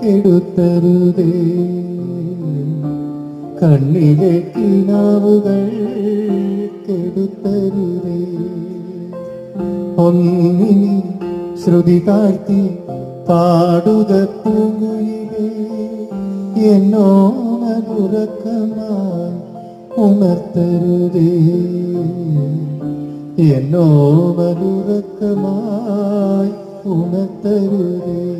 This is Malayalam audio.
കെടുത്തരുതേ കണ്ണിലെ കിനാവുകൾ കെടുത്തരുതേ ഒന്നിനി ശ്രുതി താഴ്ത്തി പാടുക പൂങ്കുയിലേ. എന്നോ മനുറക്കമായി ഉണർത്തരുതേ. എന്നോ മനുറക്കമായി ഉണർത്തരുതേ.